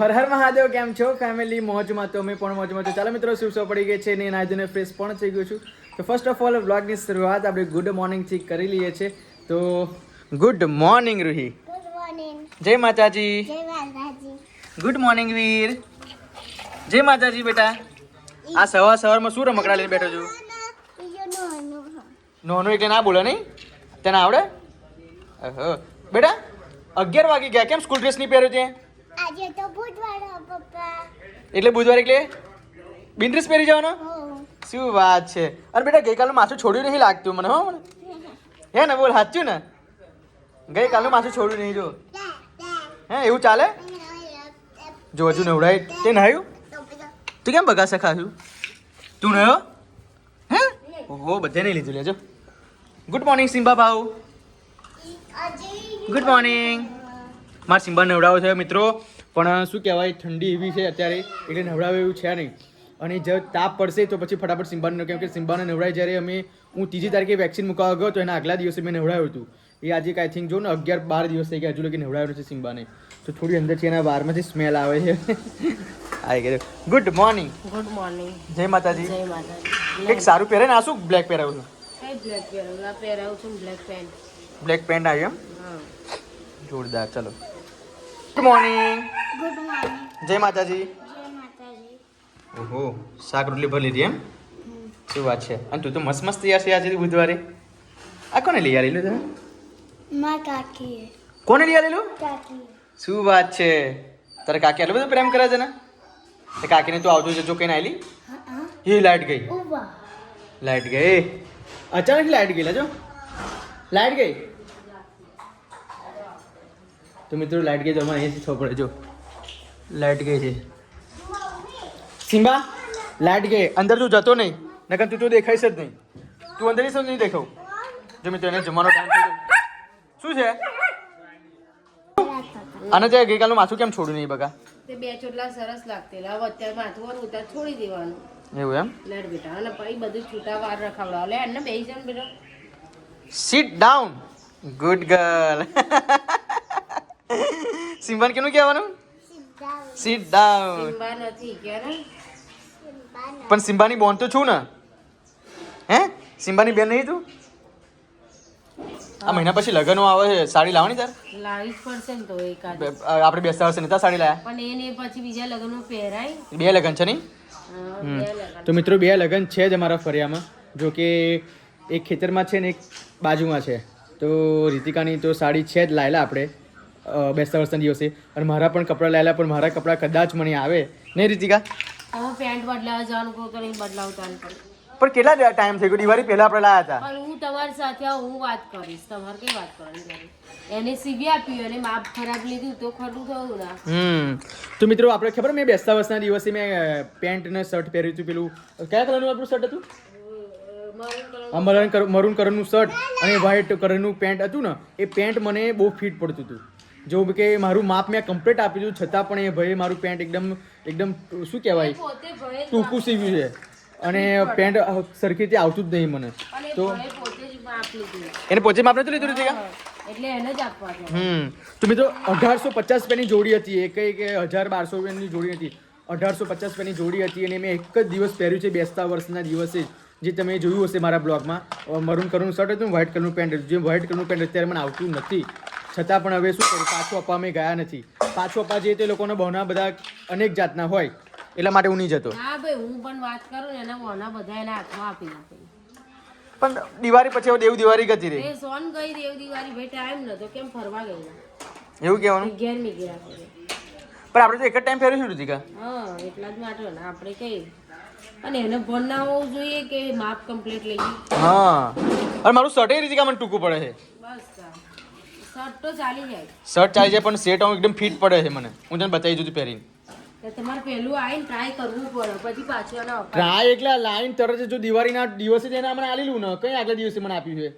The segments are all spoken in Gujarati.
હર હર મહાદેવ કેમ છો? ફેમિલી મોજમાં તો અમે પણ મોજમાં તો ચાલો મિત્રો શું પડી ગઈ છે ને આજે ફ્રેશ પણ થઈ ગયું છું. તો ફર્સ્ટ ઓફ ઓલ વ્લોગની શરૂઆત આપણે ગુડ મોર્નિંગથી કરી લઈએ છીએ. તો ગુડ મોર્નિંગ રૂહી જય માતાજી. Good morning Veer. જય માતાજી બેટા. આ સવાર સવારમાં શું રમકડા લઈને બેઠો છું? નોનું એટલે ના બોલે નહીં? તને આવડે? બેટા અગિયાર વાગી ગયા. કેમ સ્કૂલ ડ્રેસ નહીં પહેર્યો છે આજે તો બુધવાર પપ્પા. એટલે બુધવારે એટલે? બિન ડ્રેસ પહેરી જવાનો? શું વાત છે. અરે બેટા ગઈકાલનું માથું છોડ્યું નહીં લાગતું મને હો મને. હે ને બોલ સાચું ને? ગઈકાલનું માથું છોડ્યું નહીં જો. હે એવું ચાલે? જો હજુ નવડાય તે નહાયું? તું કેમ બગાસા ખાશું તું નયો? હે? ઓહો બધે નહીં લીધું લેજો. ગુડ મોર્નિંગ સિમ્બા ભાઉ ગુડ મોર્નિંગ મારા સિમ્બા નવડાવો છે મિત્રો. પણ શું કહેવાય ઠંડી એવી છે અત્યારે એટલે નવડાવે એવું છે નહીં. અને જો તાપ પડશે તો પછી ફટાફટ સિમ્બાને કેમ કે સિમ્બાને નવડાય જ્યારે અમે હું ત્રીજી તારીખે વેક્સિન મૂકવા ગયો તો એના આગલા દિવસે મેં નવડાવ્યું હતું. એ આજે આઈ થિંક જો ને અગિયાર બાર દિવસ થઈ ગયા હજુ લગી નવડાવ્યું છે સિમ્બાને. તો થોડી અંદરથી એના બારમાંથી સ્મેલ આવે છે. આવી ગયું ગુડ મોર્નિંગ ગુડ મોર્નિંગ જય માતાજી. જય માતાજી. કંઈક સારું પહેરે ને આ શું? બ્લેક પહેરાવું છું. બ્લેક પહેરાવું છું બ્લેક પેન્ટ બ્લેક પેન્ટ આવ્યું એમ? જોરદાર ચલો. ગુડ મોર્નિંગ ગુડ મોર્નિંગ જય માતાજી. જય માતાજી. ઓહો શાક રોટલી ભરી લીધી એમ? શું વાત છે? અને તું તો મસ્ત મસ્ત તૈયાર છે આજે બુધવારે. આ કોને લઈ આવેલું તમે મા કાકીએ. કોને લઈ આવેલું? કાકી શું વાત છે? તારે કાકી આટલો બધો પ્રેમ કરે છે ને? તે કાકીને તું આવજો જજો કઈ આવેલી એ લાઈટ ગઈ. લાઈટ ગઈ. અચાનક લાઈટ ગઈ લાજો. લાઈટ ગઈ? તો મિત્રો લાઈટ ગઈ તો અમારે અહીંયાથી ખબર પડે. જો લાઈટ ગઈ છે. સિમ્બા લાઈટ ગઈ. અંદર તું જતો નહીં. નકર તું તો દેખાઈશ જ નહીં. તું અંદર શું નહીં દેખાવ. જો મિત્રો એને જમવાનો ટાઈમ થઈ શું છે? અને તે ગઈકાલનું માથું કેમ છોડ્યું નહીં બગા તે બે ચોટલા સરસ લાગતેલા. હવે અત્યારે માથું વાર ઉતાર છોડી દેવાનું. એવું એમ? લેટ બેટા અને પછી બધું છૂટા વાર રખાવડાવ. લે એને બેસી જાવ બેટા. સીટ ડાઉન ગુડ ગર્લ સિમ્બાન કેનું કહેવાનું? સીટ ડાઉન ને પણ સિમ્બાની બોન તો છું ને. હે? સિમ્બાની બેન નહીં તું? આ મહિના પછી લગ્નો આવે છે. સાડી લાવવાની તાર? લાવી પડશે ને તો એકાદ. આપણે બેસતા વર્ષે નતા સાડી લાયા? પણ એને પછી બીજા લગ્નમાં પહેરાય. બે લગ્ન છે નહીં? હમ. તો મિત્રો બે લગ્ન છે જ અમારા ફરિયામાં. જો કે એક ખેતરમાં છે ને એક બાજુમાં છે. તો રીતિકાની તો સાડી છે જ લાયેલા આપણે. બેસતા વર્ષના દિવસે. અને મારા પણ કપડાં લાયેલા પણ મારા કપડાં કદાચ મને આવે. નહીં રીતિકા? હવે પેન્ટ બદલાવા જવાનું કહું તો નહીં બદલાવતા પણ કેટલા ટાઈમ થઈ ગયો દિવાળી પહેલા આપણે લાયા હતા? પણ હું તમારી સાથે હું વાત કરીશ. તમારે કઈ વાત કરવાની એને સીવી આપ્યું અને માપ ખરાબ લીધું તો ખરું થયું ના. હમ. તો મિત્રો આપણે ખબર મેં બેસતા વર્ષના દિવસે મેં પેન્ટ ને શર્ટ પહેર્યું હતું પેલું. કયા કલરનું આપણું શર્ટ હતું? કલર મરૂન કલરનું શર્ટ અને વ્હાઈટ કલરનું પેન્ટ હતું ને એ પેન્ટ મને બહુ ફિટ પડતું હતું. જો કે મારું માપ મેં કમ્પ્લીટ આપી દીધું છતાં પણ એ ભાઈ મારું પેન્ટ એકદમ એકદમ શું કહેવાય? ટૂંકું સીવ્યું છે. અને પેન્ટ સરખી રીતે આવતું જ નહીં મને. તો એને પોતે માપ નથી લીધું રીતિકા? એટલે એને જ આપવા હમ. તો મિત્રો અઢારસો પચાસ રૂપિયાની જોડી હતી એ કઈ કે હજાર બારસો રૂપિયાની જોડી હતી. અઢારસો પચાસ રૂપિયાની જોડી હતી અને મેં એક જ દિવસ પહેર્યું છે બેસતા વર્ષના દિવસે જે તમે જોયું હશે મારા બ્લોગમાં. મરૂન કલરનું શર્ટ હતું વ્હાઇટ કલરનું પેન્ટ જે વ્હાઇટ કલરનું પેન્ટ અત્યારે મને આવતું નથી. છતાં પણ હવે શું કરું? પાછો અપા અમે ગયા નથી. પાછો અપા જે તે લોકોના બહુના બધા અનેક જાતના હોય એટલા માટે હું નહીં જતો. હા ભાઈ હું પણ વાત કરું ને એના મોના બધા એના હાથમાં આપી નાખે. પણ દિવાળી પછી દેવ દિવાળી ગતી રહી. એ સોન ગઈ દેવ દિવાળી ભાઈ ટાઈમ નતો કેમ ફરવા ગયેલા એવું કહેવાનું? ઘેર નીકળ્યા ગયા પણ આપણે તો એક જ ટાઈમ ફેરવીશું છું રીતિકા હા એટલા જ માટે ને આપણે કઈ? અને એને ભણ ના હોવું જોઈએ કે માપ કમ્પ્લીટ લઈ હા. અને મારું એ રીતિકા મને ટૂંકું પડે છે. શર્ટ તો ચાલી જાય. શર્ટ ચાલી જાય પણ સેટ આવું એકદમ ફિટ પડે છે મને. હું તને બતાવી દઉં છું પહેરીને તમારે પહેલું આવીને ટ્રાય કરવું પડે પછી પાછું એનો ટ્રાય એટલે લાઈન તરત જ જો દિવાળીના દિવસે જ એને મને આલેલું ને કઈ આગલા દિવસે મને આપ્યું છે?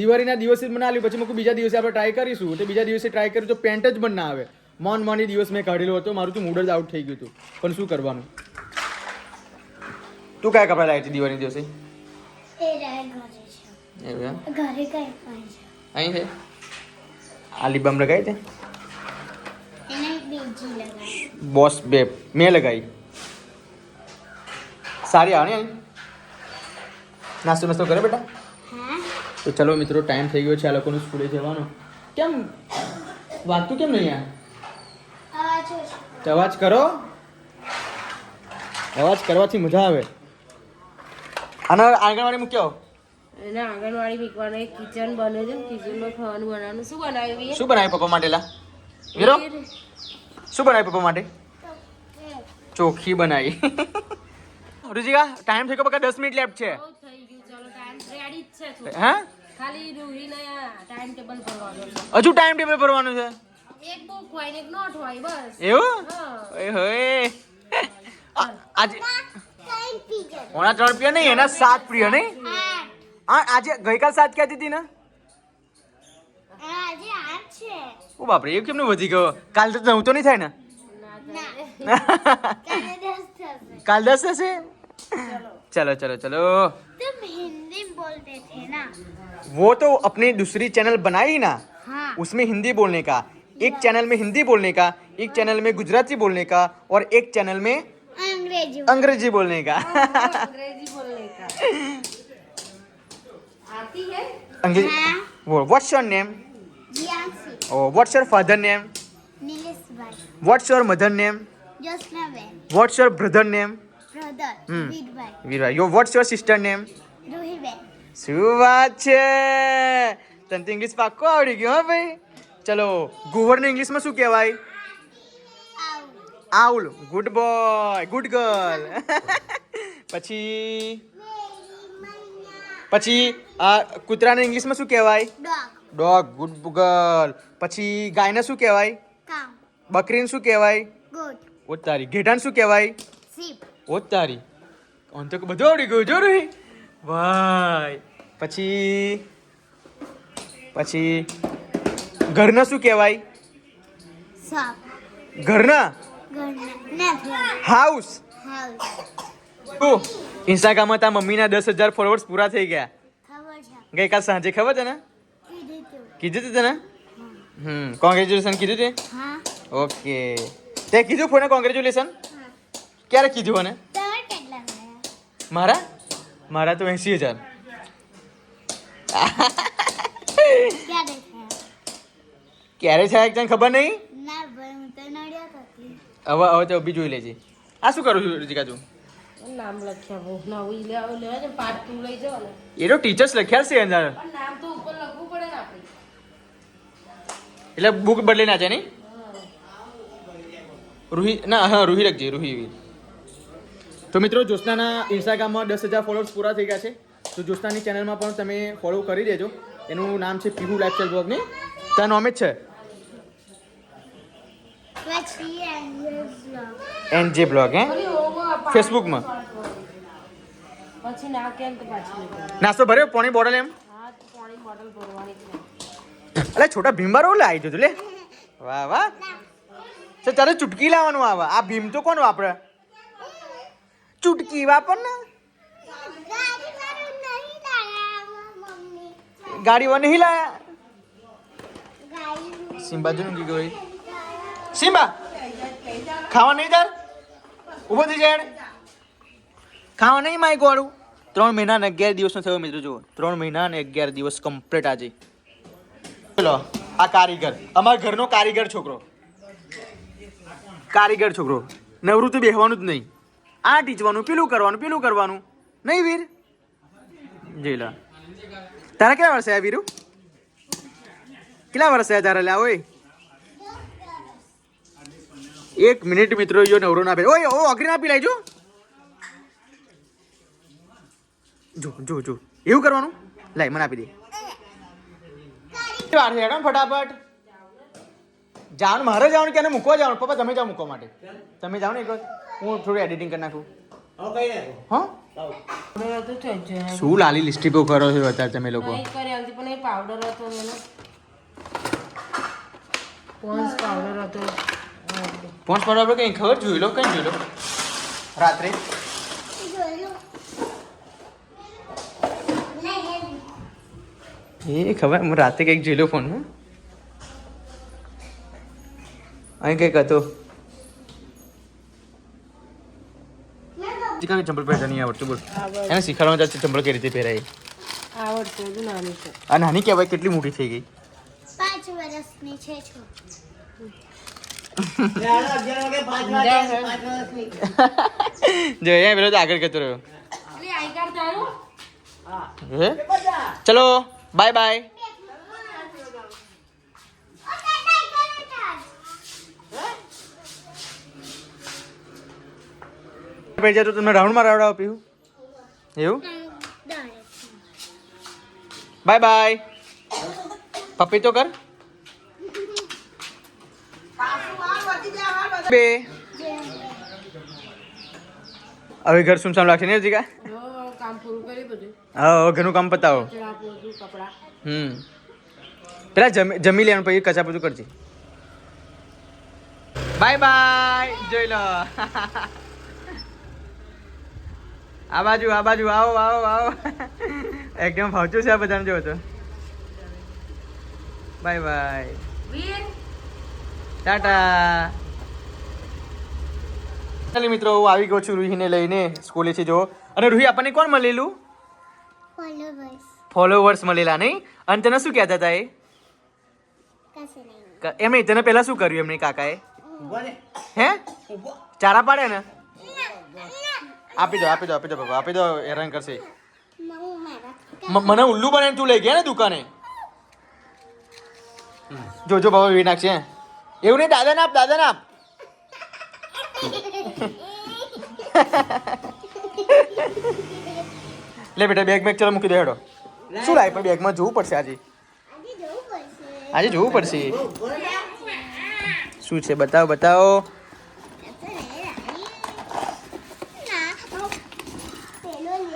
દિવાળીના દિવસે જ મને આલ્યું પછી મૂકું બીજા દિવસે આપણે ટ્રાય કરીશું. તો બીજા દિવસે ટ્રાય કર્યું તો પેન્ટ જ પણ ના આવે. મોન મોની દિવસ મેં કાઢેલો હતો મારું તો મૂડ જ આઉટ થઈ ગયું હતું. પણ શું કરવાનું? તું કયા કપડા લાવી હતી દિવાળી દિવસે? ઘરે છે. એવું ઘરે કઈ પણ છે. અહીં છે? આ લિબામ લગાવી લગાવી. બોસ બે મેં લગાવી સારી આવે ને નાસ્તો નાસ્તો કરે બેટા? તો ચલો મિત્રો ટાઈમ થઈ ગયો છે આ લોકોનું સ્કૂલે જવાનો. કેમ? વાગતું કેમ નહીં આ? અવાજ તો અવાજ કરો. અવાજ કરવાથી મજા આવે. અને આંગણવાડી મૂક્યો એને આંગણવાડી મૂકવાનું એક કિચન બને છે કિચનમાં ખાવાનું બનાવવાનું. શું બનાવ્યું શું બનાવ્યું પપ્પા માટે લા? વીરો? શું બનાવ્યું પપ્પા માટે? ચોખી બનાવી. રુચિકા ટાઈમ થઈ ગયો બકા દસ મિનિટ લેફ્ટ છે. બહુ થઈ ગયું. ચલો ટાઈમ રેડી જ છે થોડું. હા? ખાલી રૂહીને ટાઈમ ટેબલ ભરવાનું છે. હજુ ટાઈમ ટેબલ ભરવાનું છે? એક બુક હોય એક નોટ હોય બસ. એવું? હા. ઓય હોય આજે ત્રણ પ્રિય નહીં એના સાત પ્રિય નહીં? આ આજે ગઈકાલ સાત કહેતી હતી ને આજે આઠ છે ઓ બાપરે એ કેમનું વધી ગયો કાલ તો નવ તો નહીં થાય ને ના કાલે દસ થશે કાલ દસ હશે चलो चलो चलो तुम हिंदी में बोलते थे ना वो तो अपनी दूसरी चैनल बनाई ना हाँ उसमें हिंदी बोलने का एक चैनल में हिंदी बोलने का एक चैनल में गुजराती बोलने का और एक चैनल में अंग्रेजी अंग्रेजी बोलने का अंग्रेजी बोलने का आती है अंग्रेजी हाँ वो what's your name जियांसी O what's your father name Nilesh भाई what's your mother name Jyotsna बहन what's your brother name brother हम्म. वीर भाई વીરવા your what's your sister name Ruhi बहन શું વાત છે તને તો ઇંગ્લિશ પાક્કો આવડી ગયો હા ભાઈ ચલો ગુવરને ઇંગ્લિશમાં શું કહેવાય आओ owl good boy good girl પછી પછી કૂતરાને ઇંગ્લિશમાં શું કહેવાય? ડોગ ગુડ ગર્લ પછી ગાયને શું કહેવાય? બકરીને શું કહેવાય? ઓતારી. ઘેટાને શું કહેવાય? ઓતારી. ઓન તો બધું આવડી ગયું જો રે ભાઈ. પછી પછી ઘરના શું કહેવાય? ઘરના? હાઉસ હાઉસ ઇન્સ્ટાગ્રામમાં તારા મમ્મીના દસ હજાર ફોલોવર્સ પૂરા થઈ ગયા. ગઈકાલ સાંજે ખબર છે ને? કીધું તું. તને? હમ કોંગ્રેચ્યુલેશન કીધું તે? ઓકે. તે કીધું ફોને કોંગ્રેચ્યુલેશન ક્યારે કીધું મને મારા? મારા તો એંસી હજાર. ક્યારે છે એક તને ખબર નહીં? હવે હવે તો બી જોઈ લેજે. આ શું કરું છું રુચિકા તું? નામ લખ્યા નવું ઈ લેવા લેવા છે પાર્ટ ટુ લઈ જાવ ને એ તો ટીચર્સ લખ્યા છે અંદર. પણ નામ તો ઉપર લખવું પડે ને આપણે. એટલે બુક બદલી નાખે નહીં? રૂહી ના હા રૂહી રાખજે રૂહી તો મિત્રો જોસ્નાના ઇન્સ્ટાગ્રામમાં દસ હજાર ફોલોઅર્સ પૂરા થઈ ગયા છે. તો જોસ્નાની ચેનલમાં પણ તમે ફોલો કરી દેજો. એનું નામ છે પીહુ લાઇફસ્ટાઇલ બ્લોગ ને. તારું નામ જ છે? પછી બ્લોગ એન જે બ્લોગ હે? ફેસબુકમાં પછી ના કેમ તો પાછી નાસ્તો ભર્યો? પોણી બોટલ એમ? હા તો પાણી બોટલ ભરવાની છે. અલે છોટા ભીમબાર ઓલે આવી જતું લે. વાહ વાહ. તો તારે ચૂટકી લાવવાનું આવે. આ ભીમ તો કોણ વાપરે? ચૂટકી વાપર ને. ગાડી વા નહીં લાયા? સિમ્બા જો કી ગઈ સિમ્બા ખાવા નહીં તાર ઊભો થઈ જાય ખાવા નહીં માઈક વાળું? ત્રણ મહિના અને અગિયાર દિવસનો થયો મિત્રો જુઓ. ત્રણ મહિના અને અગિયાર દિવસ કમ્પ્લીટ આજે. ચલો, આ કારીગર. અમારા ઘરનો કારીગર છોકરો. કારીગર છોકરો. નવૃત્તિ બેહવાનું જ નહીં. આ ટીચવાનું, પેલું કરવાનું પેલું કરવાનું. નહીં વીર? જી લા. તારા કેટલા વર્ષે આ વીરુ? કેટલા વર્ષે તારા લ્યા ઓય? એક મિનિટ મિત્રો યો નવરો ના ઓય ઓ અગ્રી ના પી લાઈજો જો જો જો. એવું કરવાનું? લાઈ મને આપી દે. ફટાફટ. જાણ મારે જવાનું કે એને મૂકવા જવાનું પપ્પા તમે જાઓ મૂકવા માટે. તમે જાઓ ને એક હું થોડું એડિટિંગ કરી નાખું. શું લાલી લિસ્ટીપો કરો છો અત્યારે તમે લોકો? નહીં કરી આલતી પણ એ પાવડર હતો પોન્સ પાવડર હતો. પોંચ પર આપણે કંઈ ખબર જોઈ લો કંઈ જોઈ લો. રાત્રે. એ ખબર હું રાતે કંઈક જોઈ લો ફોનમાં અહીં કંઈક હતું. ચંપલ પહેરતા નહીં આવડતું બોલ. એને શીખવાડવા જશે ચંપલ કઈ રીતે પહેરાય? આવડતું નાની આ નાની કહેવાય કેટલી મોટી થઈ ગઈ? પાંચ વર્ષની છે જો અહીંયા પેલો તો આગળ કરતો રહ્યો. એટલે આઈ કાર્ડ તારું હે? ચલો બાય બાય ભાઈ જાય તો તમને રાઉન્ડમાં રાવડાવ પીવું એવું? બાય બાય પપ્પી તો કર. બે. હવે ઘર સુમસામ લાગશે ને જીકા જો કામ પૂરું કરી બધું. હા ઘરનું કામ પતાવો. હમ. પેલા જમી જમી લેવાનું પછી કચા બધું કરજે. બાય બાય જોઈ લો. આ બાજુ આ બાજુ આવો આવો આવો. એકદમ ફાવતું છે આ બધાને જોવો તો. Bye bye. ટાટા. ચાલો મિત્રો હું આવી ગયો છું રૂહીને લઈને સ્કૂલેથી જો. અને રૂહી આપણને કોણ મળેલું? ફોલોવર્સ ફોલોવર્સ મળેલા નહીં? અને તને શું કહેતા હતા એ? કશે નહીં. ક- એમ નહીં તને પહેલા શું કર્યું એમને કાકાએ? હે? ચારા પાડે ને? આપી દો આપી દો આપી દો બાબા આપી દો હેરાન કરશે. મને ઉલ્લુ બને તું લઈ ગયા ને દુકાને? જોજો બાબા વી નાખશે એવું નહીં દાદા આપ દાદા આપ. લે બેટા બેગ બેગ ચલો મૂકી દે હેડો. શું લાય પણ બેગમાં જોવું પડશે આજે? આજે જવું પડશે. આજે જોવું પડશે? શું છે બતાવો બતાવો. પેલો લે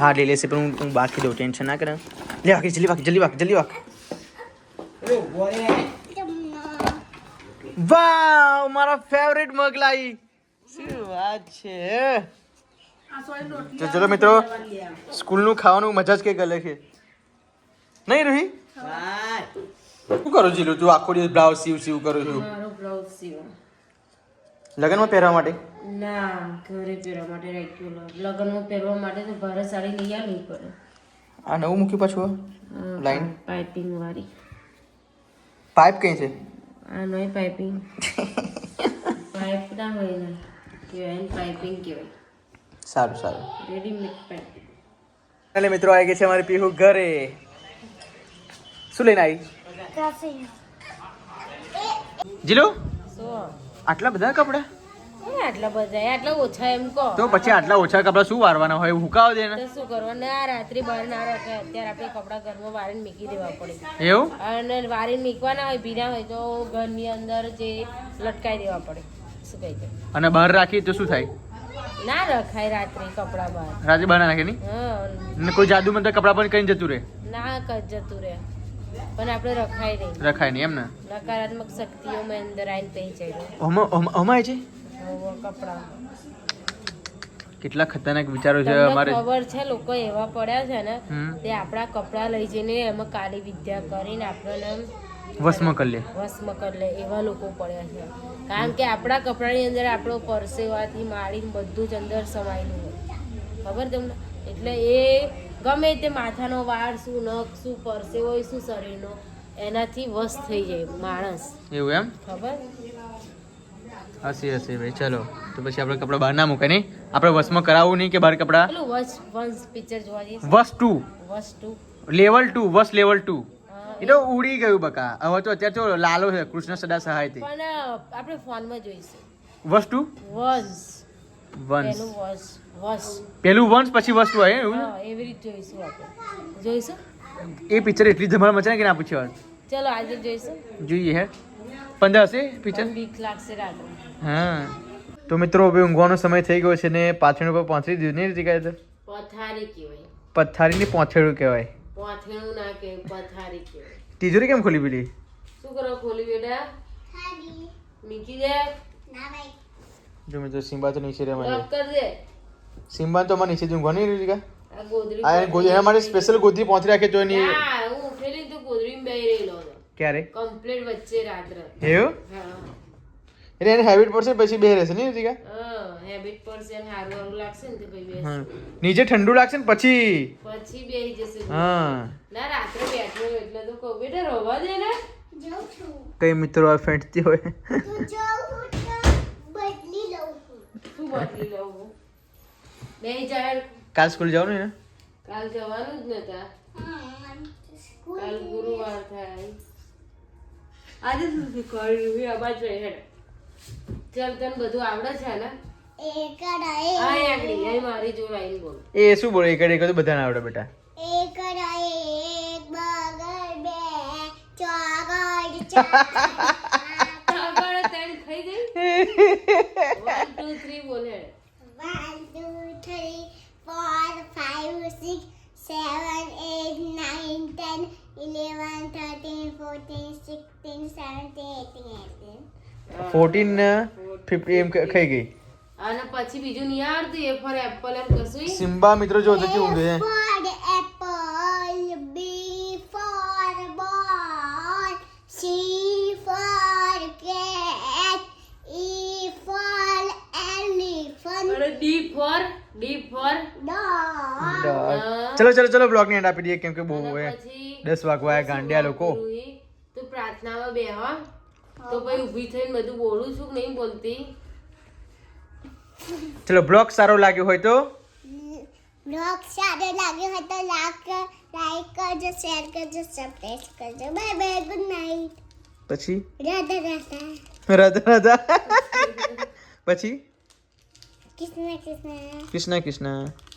હા લઈ લેશે પણ હું હું બાકી દઉં ટેન્શન ના કરે લે બાકી જલ્દી બાકી જલ્દી બાકી જલ્દી બાકી વાવ મારા ફેવરેટ મગલાઈ. શું વાત છે તો ચલો મિત્રો સ્કૂલનું ખાવાનું મજા જ કંઈક અલગ છે. નહીં રૂહી? શું કરું જીલું? તું આખો દિવસ બ્લાઉઝ સીવ સીવ કરું છું. લગ્નમાં પહેરવા માટે? ના ઘરે પહેરવા માટે રેગ્યુલર લગ્નમાં પહેરવા માટે તો ભારે સાડી લઈ આવવી પડે. આ નવું મૂક્યું પાછું લાઈન પાઇપિંગ વાળી. પાઇપ કઈ છે? આ નહીં પાઇપિંગ પાઇપ ના હોય ને. કહેવાય એને પાઇપિંગ કહેવાય સારું સારું. રેડીમેડ પાઇપિંગ એટલે મિત્રો આવી ગઈ છે અમારી પીહુ ઘરે. શું લઈને આવી? જીલો? આટલા બધા કપડા? આટલા બધા આટલા ઓછા એમ કહો. તો પછી આટલા ઓછા કપડા શું વારવાના હોય હુકાવ દે ને? તો શું કરવાનું? આ રાત્રે બહાર ના અત્યારે આપણે કપડા ઘરમાં વારીને મૂકી દેવા પડે. એવું? અને વારીને મૂકવાના હોય ભીના હોય તો ઘરની અંદર જે લટકાઈ દેવા પડે. અને બહાર રાખી તો શું થાય? ના રખાય રાત્રે કપડા બહાર. રાત્રે બહાર નાખે નહીં? ને કોઈ જાદુ મંત્ર કપડા પણ કઈ જતું રહે? ના કઈ જતું રહે. પણ આપણે રખાય નહીં. રખાય નહીં એમ ને? નકારાત્મક શક્તિઓમાં અંદર આઈને પહી જાય હમાય છે? કપડા. કેટલા ખતરનાક વિચારો છે અમારે. ખબર છે લોકો એવા પડ્યા છે ને. તે આપણા કપડા લઈ જઈને એમાં કાળી વિદ્યા કરીને આપણને વસમાં કરી લે વસમાં કરી લે એવા લોકો પડ્યા છે. કારણ કે આપણા કપડાની અંદર આપણો પરસેવાથી માળીને બધું જ અંદર સમાયેલું હોય. ખબર તમને? એટલે એ ગમે તે માથાનો વાળ શું નખ શું પરસેવો શું શરીરનો એનાથી વશ થઈ જાય માણસ. એવું એમ? ખબર? હસી હસી ભાઈ ચલો. તો પછી આપણે કપડા બહાર ના મૂકાય નહીં? આપણે વસમાં કરાવવું નહીં કે બહાર કપડા? વસ વંશ પિક્ચર જોવા જઈએ. વસ ટુ. વસ ટુ. લેવલ ટુ વસ લેવલ ટુ. એ તો ઉડી ગયું બકા. હવે તો અત્યારે તો લાલો છે કૃષ્ણ સદા સહાયતી પણ આપણે ફોનમાં જોઈશું. વસ ટુ વંશ. વંશ. પેલું વશ વશ. વંશ પછી વસ્તુ હોય એવું એવી રીતે જોઈશું આપણે. જોઈશું? એ પિક્ચર એટલી ધમાલ મચાય કે ના પૂછ્યો ચલો આજે જોઈશું. જોઈએ હે. પંદર હશે પિક્ચર બીક લાગશે રાત હા. તો મિત્રો હવે ઊંઘવાનો સમય થઈ ગયો છે ને પાછળ ઉપર પહોંચી દીધું નહીં જગ્યાએ તો? પથારી કહેવાય. પથારીની પહોંચેડું કહેવાય. પોથેણું ના પથારી કે તિજોરી કેમ ખોલી પેલી? શું કરો ખોલી બેટા? મીકી દે. ના ભાઈ. જો મિત્રો સિમ્બા તો નીચે રહેવા લોક કર દે. સિમ્બા તો મને નીચે ઊંઘવાની રહી જગ્યા આ ગોદરી આ ગોદરી ગોદી એના માટે સ્પેશિયલ ગોદરી પહોંચી રાખે તો એની હા હું ઉઠેલી તો ગોદરી બેહી રહેલો હતો. ક્યારે? કમ્પ્લીટ વચ્ચે રાત્રે. એવું? હા. એટલે એને હેબિટ પડશે પછી બે રહેશે નહીં રીતિકા? હા. હેબિટ પડશે અને સારું સારું લાગશે ને તો પછી બેસ. નીચે ઠંડુ લાગશે ને પછી? પછી બેસી જશે. હા. ના રાત્રે બેઠો એટલે તો કહું બેટા રોવા દે ને. જાઉં છું. કઈ મિત્રો આ ફેંટતી હોય? તું જાઉં તો બદલી લઉં છું. શું બદલી લઉં હું? બે ચાર કાલ સ્કૂલ જવાનું ને? કાલ જવાનું જ નતા કાલ ગુરુવાર થાય. આજે શું શીખવાડ્યું? અબાજ રહી હેડ. ચાલ તને બધું આવડે છે ને? એ શું બોલે એક એક તો બધાને આવડે બેટા એક ડ એક બગર બે ચોગડ ત્રણ થઈ ગઈ વન ટુ થ્રી બોલ હેડ One, two, three, four, five, six, seven, eight, nine, ten, eleven, thirteen, fourteen, sixteen, seventeen, eighteen, nineteen. Fourteen fifty એમ ક- ખાઈ ગઈ અને પછી બીજું નહીં આવડતું એ ફોર એપલ એમ કશું સિમ્બા મિત્રો જો તો કેવું A છે for the apple, B for ball, C for cat, E for elephant, અને D for D for dog. ચલો ચલો ચલો બ્લોગની એન્ડ આપી દઈએ કેમ કે બહુ અને હવે પછી દસ વાગવા આવ્યા ગાંડિયા લોકો. રૂહી, તું પ્રાર્થનામાં બે હો. તો પછી ઊભી થઈને બધું બોલું છું કે નહીં બોલતી? ચલો બ્લોગ સારો લાગ્યો હોય તો? બ્લોગ સારો લાગ્યો હોય તો લાઈક લાઈક કરજો શેર કરજો સબસ્ક્રાઇબ કરજો. Bye bye good night. પછી? રાધા રાધા. રાધા રાધા. પછી? કૃષ્ણ કૃષ્ણ. કૃષ્ણ કૃષ્ણ.